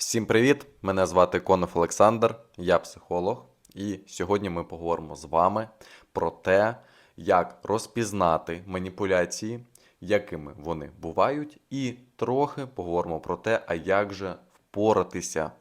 Всім привіт! Мене звати Конов Олександр, я психолог, і сьогодні ми поговоримо з вами про те, як розпізнати маніпуляції, якими вони бувають, і трохи поговоримо про те, а як же впоратися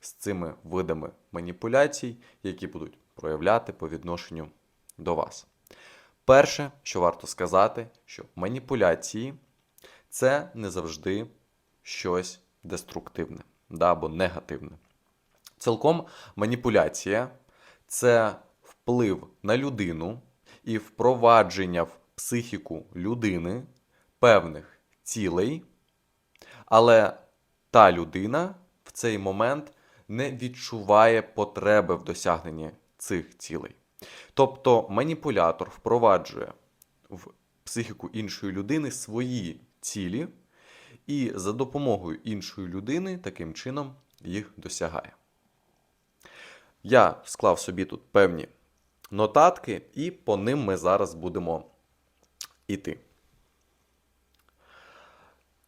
з цими видами маніпуляцій, які будуть проявляти по відношенню до вас. Перше, що варто сказати, що маніпуляції це не завжди щось деструктивне да, або негативне. Цілком маніпуляція це вплив на людину і впровадження в психіку людини певних цілей, але та людина в цей момент не відчуває потреби в досягненні цих цілей. Тобто маніпулятор впроваджує в психіку іншої людини свої цілі, і за допомогою іншої людини таким чином їх досягає. Я склав собі тут певні нотатки, і по ним ми зараз будемо йти.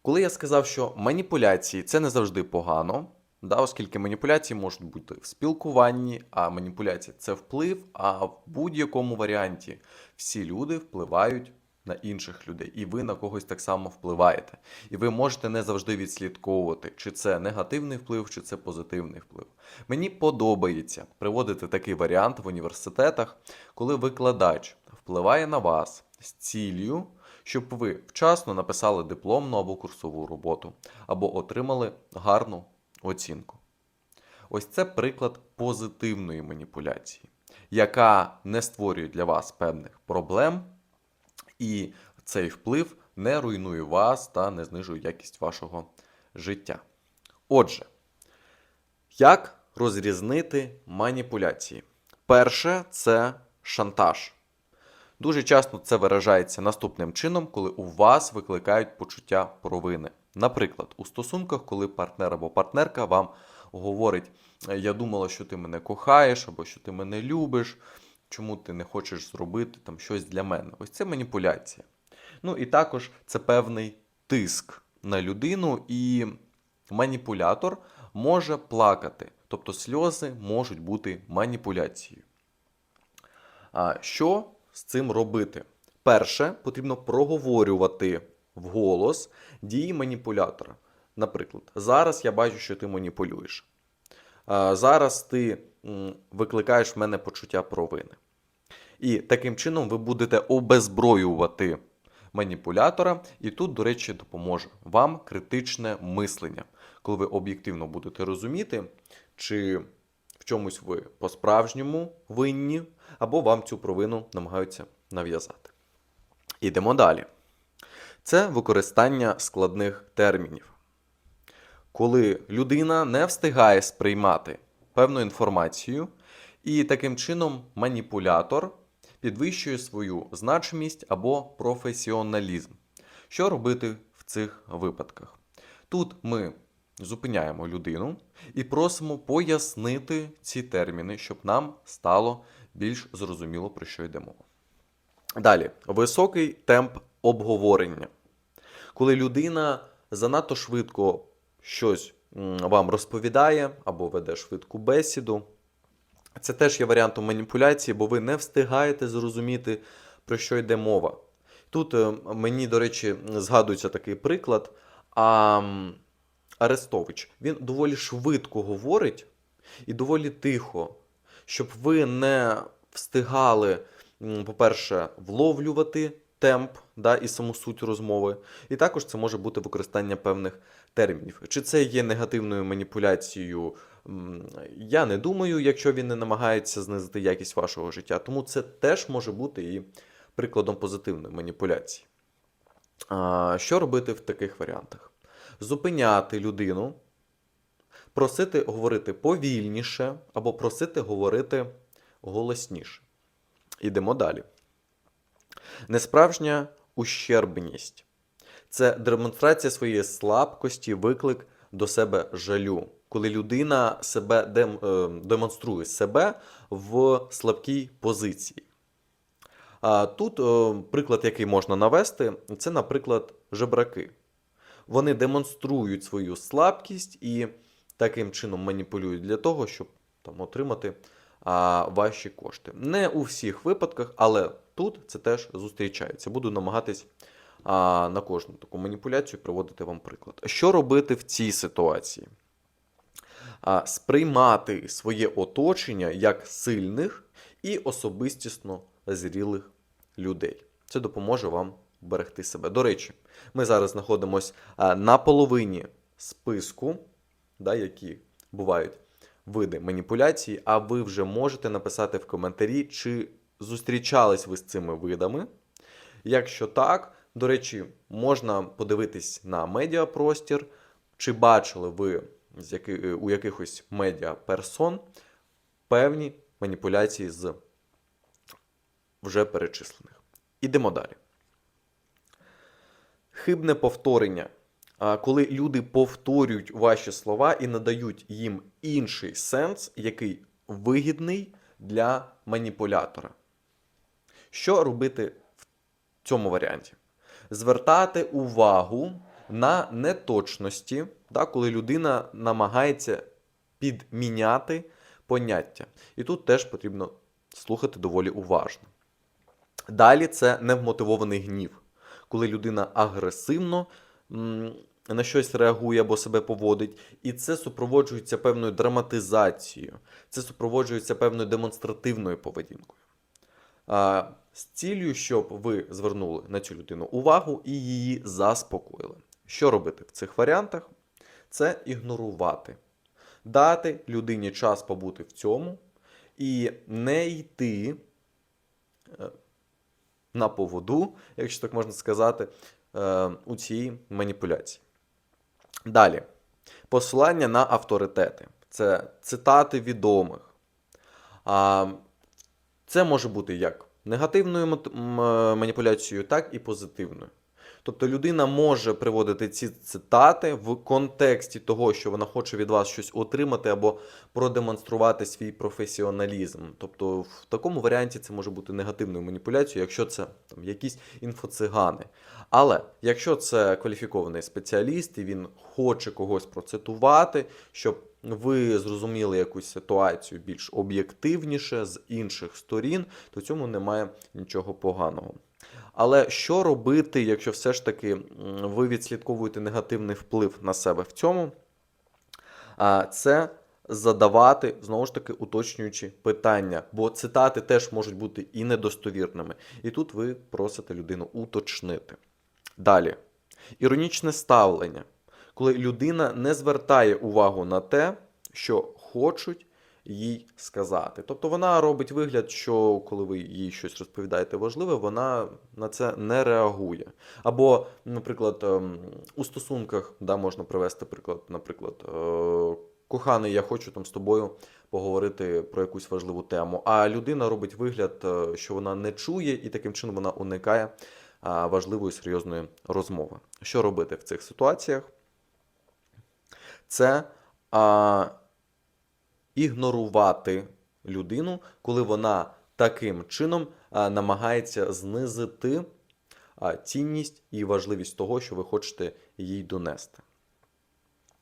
Коли я сказав, що маніпуляції це не завжди погано, да, оскільки маніпуляції можуть бути в спілкуванні, а маніпуляція це вплив, а в будь-якому варіанті всі люди впливають на інших людей, і ви на когось так само впливаєте. І ви можете не завжди відслідковувати, чи це негативний вплив, чи це позитивний вплив. Мені подобається приводити такий варіант в університетах, коли викладач впливає на вас з ціллю, щоб ви вчасно написали дипломну або курсову роботу, або отримали гарну оцінку. Ось це приклад позитивної маніпуляції, яка не створює для вас певних проблем, і цей вплив не руйнує вас та не знижує якість вашого життя. Отже, як розрізнити маніпуляції? Перше це шантаж. Дуже часто це виражається наступним чином, коли у вас викликають почуття провини. Наприклад, у стосунках, коли партнер або партнерка вам говорить: Я думала, що ти мене кохаєш, або що ти мене любиш, чому ти не хочеш зробити там щось для мене. Ось це маніпуляція. Ну і також це певний тиск на людину, і маніпулятор може плакати, тобто сльози можуть бути маніпуляцією. А що з цим робити? Перше, потрібно проговорювати вголос дії маніпулятора. Наприклад, зараз я бачу, що ти маніпулюєш. Зараз ти викликаєш в мене почуття провини. І таким чином ви будете обезброювати маніпулятора. І тут, до речі, допоможе вам критичне мислення, коли ви об'єктивно будете розуміти, чи в чомусь ви по-справжньому винні, або вам цю провину намагаються нав'язати. Ідемо далі. Це використання складних термінів. Коли людина не встигає сприймати певну інформацію, і таким чином маніпулятор підвищує свою значимість або професіоналізм. Що робити в цих випадках? Тут ми зупиняємо людину і просимо пояснити ці терміни, щоб нам стало більш зрозуміло, про що йде мова. Далі, високий темп обговорення. Коли людина занадто швидко щось вам розповідає або веде швидку бесіду, це теж є варіантом маніпуляції, бо ви не встигаєте зрозуміти, про що йде мова. Тут е, мені, до речі, згадується такий приклад. А Арестович він доволі швидко говорить і доволі тихо, щоб ви не встигали, по-перше, вловлювати темп да, і саму суть розмови. І також це може бути використання певних термінів. Чи це є негативною маніпуляцією? Я не думаю, якщо він не намагається знизити якість вашого життя. Тому це теж може бути і прикладом позитивної маніпуляції. Що робити в таких варіантах? Зупиняти людину, просити говорити повільніше або просити говорити голосніше. Ідемо далі. Несправжня ущербність це демонстрація своєї слабкості, виклик до себе жалю, коли людина себе дем, е, демонструє себе в слабкій позиції. А тут е, приклад, який можна навести, це, наприклад, жебраки. Вони демонструють свою слабкість і таким чином маніпулюють для того, щоб там отримати а, ваші кошти. Не у всіх випадках, але тут це теж зустрічається. Буду намагатись а, на кожну таку маніпуляцію приводити вам приклад. Що робити в цій ситуації? А, сприймати своє оточення як сильних і особистісно зрілих людей. Це допоможе вам берегти себе. До речі, ми зараз знаходимося на половині списку, да, які бувають види маніпуляції, а ви вже можете написати в коментарі, чи зустрічались ви з цими видами. Якщо так, до речі, можна подивитись на медіапростір, чи бачили ви яки, у якихось медіаперсон певні маніпуляції з вже перечислених. Ідемо далі. Хибне повторення. Коли люди повторюють ваші слова і надають їм інший сенс, який вигідний для маніпулятора. Що робити в цьому варіанті? Звертати увагу на неточності, да, коли людина намагається підміняти поняття. І тут теж потрібно слухати доволі уважно. Далі це невмотивований гнів, коли людина агресивно на щось реагує або себе поводить, і це супроводжується певною драматизацією, це супроводжується певною демонстративною поведінкою. З ціллю, щоб ви звернули на цю людину увагу і її заспокоїли. Що робити в цих варіантах? Це ігнорувати, дати людині час побути в цьому і не йти е, на поводу, якщо так можна сказати, е, у цій маніпуляції. Далі. Посилання на авторитети. Це цитати відомих. Це може бути як негативною е, маніпуляцією, так і позитивною. Тобто людина може приводити ці цитати в контексті того, що вона хоче від вас щось отримати або продемонструвати свій професіоналізм. Тобто, в такому варіанті це може бути негативною маніпуляцією, якщо це там якісь інфоцигани. Але якщо це кваліфікований спеціаліст і він хоче когось процитувати, щоб ви зрозуміли якусь ситуацію більш об'єктивніше з інших сторін, то цьому немає нічого поганого. Але що робити, якщо все ж таки ви відслідковуєте негативний вплив на себе в цьому? Це задавати знову ж таки уточнюючі питання, бо цитати теж можуть бути і недостовірними. І тут ви просите людину уточнити. Далі. Іронічне ставлення, коли людина не звертає увагу на те, що хочуть їй сказати. Тобто вона робить вигляд, що коли ви їй щось розповідаєте важливе, вона на це не реагує. Або, наприклад, ем, у стосунках да, можна привести приклад, наприклад, е, коханий, я хочу там з тобою поговорити про якусь важливу тему. А людина робить вигляд, е, що вона не чує, і таким чином вона уникає важливої серйозної розмови. Що робити в цих ситуаціях? Це а, ігнорувати людину, коли вона таким чином а, намагається знизити а, цінність і важливість того, що ви хочете їй донести.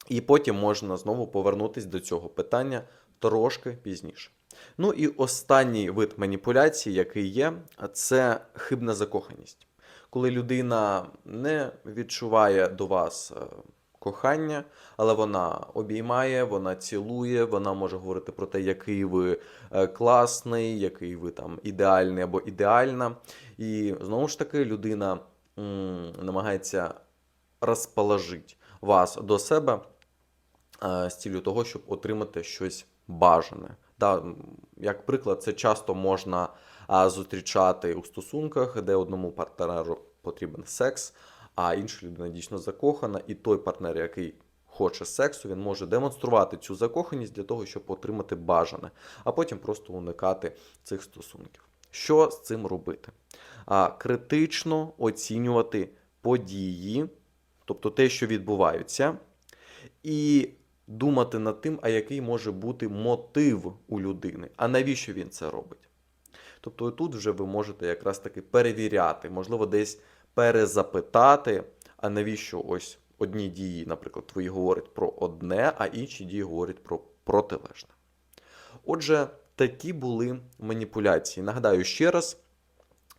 І потім можна знову повернутися до цього питання трошки пізніше. Ну і останній вид маніпуляції, який є, це хибна закоханість. Коли людина не відчуває до вас е, кохання, але вона обіймає, вона цілує, вона може говорити про те, який ви е, класний, який ви там ідеальний або ідеальна. І знову ж таки людина м, намагається розположити вас до себе е, з цілею того, щоб отримати щось бажане. Да, як приклад, це часто можна зустрічати у стосунках, де одному партнеру потрібен секс, а інша людина дійсно закохана, і той партнер, який хоче сексу, він може демонструвати цю закоханість для того, щоб отримати бажане, а потім просто уникати цих стосунків. Що з цим робити? А, критично оцінювати події, тобто те, що відбуваються, і думати над тим, а який може бути мотив у людини, а навіщо він це робить. Тобто тут вже ви можете якраз таки перевіряти, можливо, десь перезапитати, а навіщо ось одні дії, наприклад, твої говорять про одне, а інші дії говорять про протилежне. Отже, такі були маніпуляції. Нагадаю ще раз.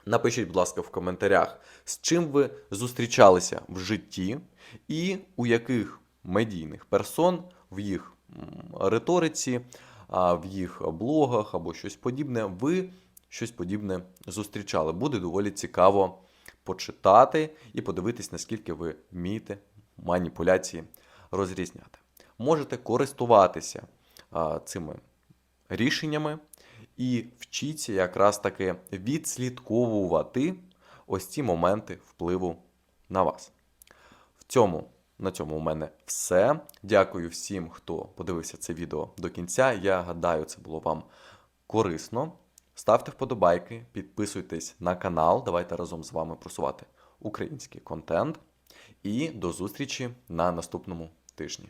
Напишіть, будь ласка, в коментарях, з чим ви зустрічалися в житті, і у яких медійних персон в їх риториці, в їх блогах або щось подібне, ви щось подібне зустрічали. Буде доволі цікаво почитати і подивитись, наскільки ви вмієте маніпуляції розрізняти. Можете користуватися а, цими рішеннями і вчіться якраз таки відслідковувати ось ці моменти впливу на вас. В цьому, на цьому у мене все. Дякую всім, хто подивився це відео до кінця. Я гадаю, це було вам корисно. Ставте вподобайки, підписуйтесь на канал. Давайте разом з вами просувати український контент. І до зустрічі на наступному тижні.